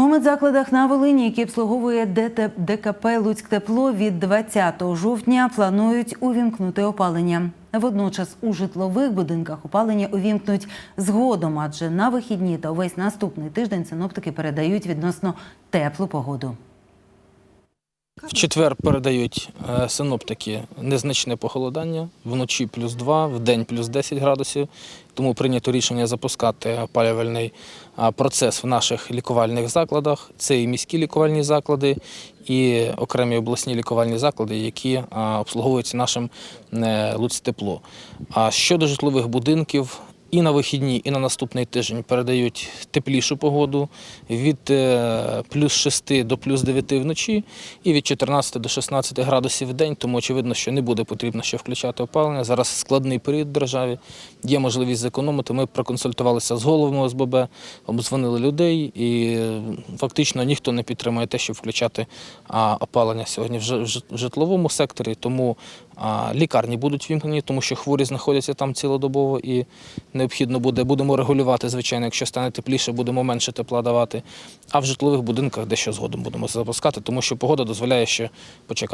У медзакладах на Волині, які обслуговує ДКП «Луцьктепло» від 20 жовтня планують увімкнути опалення. Водночас у житлових будинках опалення увімкнуть згодом, адже на вихідні та увесь наступний тиждень синоптики передають відносно теплу погоду. В четвер передають е, синоптики незначне похолодання, вночі плюс 2, в день плюс 10 градусів. Тому прийнято рішення запускати опалювальний процес в наших лікувальних закладах. Це і міські лікувальні заклади, і окремі обласні лікувальні заклади, які обслуговуються нашим е, Луцтепло. А щодо житлових будинків, і на вихідні, і на наступний тиждень передають теплішу погоду від е, плюс 6 до плюс 9 вночі і від 14 до 16 градусів в день, тому очевидно, що не буде потрібно ще включати опалення. Зараз складний період в державі, є можливість зекономити. Ми проконсультувалися з головами ОСББ, обдзвонили людей, і е, фактично ніхто не підтримує те, щоб включати опалення сьогодні в жи- в жит- в житловому секторі. Тому лікарні будуть вімкнені, тому що хворі знаходяться там цілодобово і необхідно буде, будемо регулювати, звичайно, якщо стане тепліше, будемо менше тепла давати. А в житлових будинках дещо згодом будемо запускати, тому що погода дозволяє ще почекати.